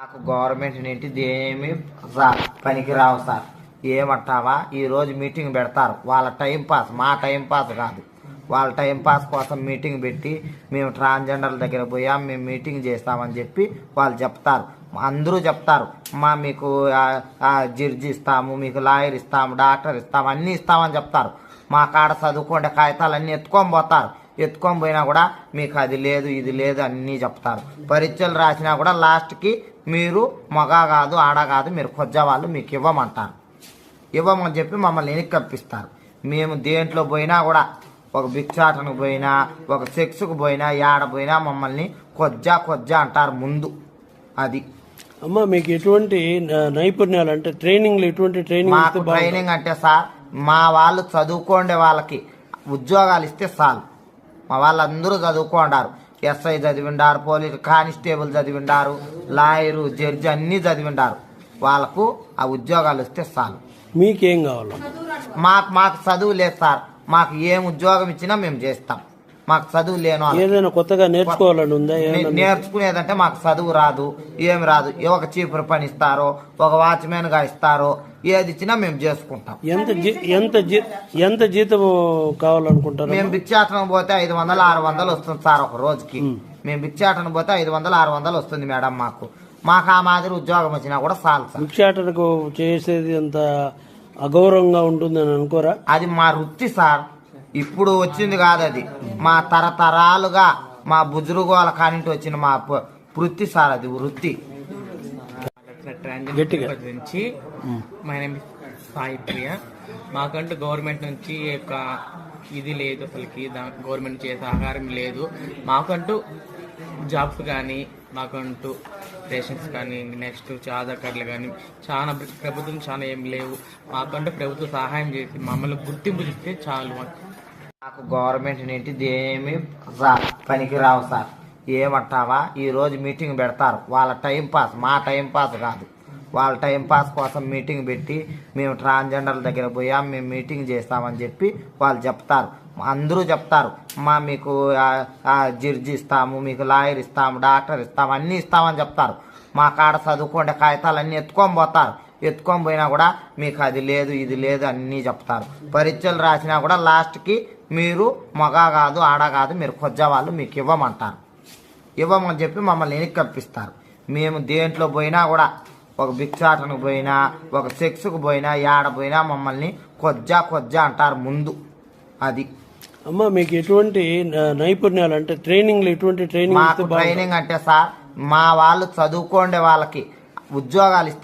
నాకు గవర్నమెంట్ నుండి ఏమి సార్ పనికి రావు సార్. ఏమంటావా? ఈ రోజు మీటింగ్ పెడతారు. వాళ్ళ టైం పాస్. మా టైం పాస్ కాదు. వాళ్ళ టైం పాస్ కోసం మీటింగ్ పెట్టి మేము ట్రాన్స్జెండర్ల దగ్గర పోయాం. మేము మీటింగ్ చేస్తామని చెప్పి వాళ్ళు చెప్తారు. అందరూ చెప్తారు. మా మీకు ఆ- జడ్జి ఇస్తాము మీకు లాయర్ ఇస్తాము డాక్టర్ ఇస్తాము అన్నీ ఇస్తామని చెప్తారు. మా కాడ చదువుకుంటే కాగితాలు అన్నీ ఎత్తుకొని పోతారు. ఎత్తుకొని పోయినా కూడా మీకు అది లేదు ఇది లేదు అన్నీ చెప్తారు. పరీక్షలు రాసినా కూడా లాస్ట్కి మీరు మగ కాదు ఆడ కాదు మీరు కొజ్జా వాళ్ళు మీకు ఇవ్వమంటారు. ఇవ్వమని చెప్పి మమ్మల్ని వెనక్కి కప్పిస్తారు మేము దేంట్లో పోయినా కూడా ఒక భిక్షాటనకు పోయినా ఒక సెక్స్కు పోయినా యాడ పోయినా మమ్మల్ని కొజ్జా కొజ్జా అంటారు ముందు. అది. అమ్మ మీకు ఎటువంటి నైపుణ్యాలు అంటే ట్రైనింగ్ ఎటువంటి ట్రైనింగ్ మాకు? ట్రైనింగ్ అంటే సార్ మా వాళ్ళు చదువుకోండే వాళ్ళకి ఉద్యోగాలు ఇస్తే చాలు. మా వాళ్ళందరూ చదువుకోండారు. ఎస్ఐ చదివిండారు పోలీసు కానిస్టేబుల్ చదివిండారు లాయరు జడ్జి అన్నీ చదివిండారు. వాళ్ళకు ఆ ఉద్యోగాలు ఇస్తే చాలు. మీకేం కావాలి? మాకు మాకు చదువు లేదు సార్. మాకు ఏం ఉద్యోగం ఇచ్చినా మేము చేస్తాం. మాకు చదువు లేను. ఏదైనా కొత్తగా నేర్చుకోవాలని ఉందా నేర్చుకునేదంటే మాకు చదువు రాదు ఏమి రాదు. ఏ ఒక చీపురు పని ఇస్తారో ఒక వాచ్మెన్గా ఇస్తారో ఏది ఇచ్చినా మేము చేసుకుంటాం. ఎంత ఎంత ఎంత జీతం కావాలనుకుంటారు మేము భిక్షాటనం పోతే ఐదు వందలు ఆరు వందలు వస్తుంది సార్ ఒక రోజుకి. మేము భిక్షాటనం పోతే ఐదు వందలు ఆరు వందలు వస్తుంది మేడం మాకు. మాకు ఆ మాదిరి ఉద్యోగం వచ్చినా కూడా చాలు సార్. భిక్షాటనకు చేసేది అంత అగౌరవంగా ఉంటుందని అనుకోరా? అది మా వృత్తి సార్. ఇప్పుడు వచ్చింది కాదు అది మా తరతరాలుగా మా బుజురుగోల కానింటి వచ్చిన మా వృత్తి సార్ అది వృత్తి. మై నేమ్ సాయి ప్రియ మాకంటూ గవర్నమెంట్ నుంచి యొక్క ఇది లేదు అసలుకి గవర్నమెంట్ చేసే సహకారం లేదు. మాకంటూ జాబ్స్ కానీ మాకంటూ రేషన్స్ కానీ నెక్స్ట్ ఆధార్ కార్డులు కానీ చాలా ప్ర- ప్రభుత్వం చాలా ఏం లేవు. మాకంటూ ప్రభుత్వం సహాయం చేసి మమ్మల్ని గుర్తింపు ఇస్తే చాలు మాకు. నాకు గవర్నమెంట్ నుండి ఏమి సార్ పనికి రావు సార్. ఏమంటావా? ఈరోజు మీటింగ్ పెడతారు. వాళ్ళ టైం పాస్. మా టైం పాస్ కాదు. వాళ్ళ టైం పాస్ కోసం మీటింగ్ పెట్టి మేము ట్రాన్స్జెండర్ల దగ్గర పోయాం. మేము మీటింగ్ చేస్తామని చెప్పి వాళ్ళు చెప్తారు. అందరూ చెప్తారు. మా మీకు జడ్జి ఇస్తాము మీకు లాయర్ ఇస్తాము డాక్టర్ ఇస్తాము అన్నీ ఇస్తామని చెప్తారు. మా కాడ చదువుకుంటే కాగితాలు అన్నీ ఎత్తుకొని పోతారు. ఎత్తుకొని పోయినా కూడా మీకు అది లేదు ఇది లేదు అన్నీ చెప్తారు. పరీక్షలు రాసినా కూడా లాస్ట్కి మీరు మగ కాదు ఆడ కాదు మీరు కొజ్జా వాళ్ళు మీకు ఇవ్వమంటారు. ఇవ్వమని చెప్పి మమ్మల్ని వెనక్కి కప్పిస్తారు మేము దేంట్లో పోయినా కూడా ఒక భిక్షాటనకు పోయినా ఒక సెక్స్కు పోయినా యాడ పోయినా మమ్మల్ని కొజ్జా కొజ్జా అంటారు ముందు. అది. అమ్మ మీకు ఎటువంటి నైపుణ్యాలు అంటే ట్రైనింగ్ ఎటువంటి ట్రైనింగ్ మాకు? ట్రైనింగ్ అంటే సార్ మా వాళ్ళు చదువుకోండే వాళ్ళకి ఉద్యోగాలు ఇస్తే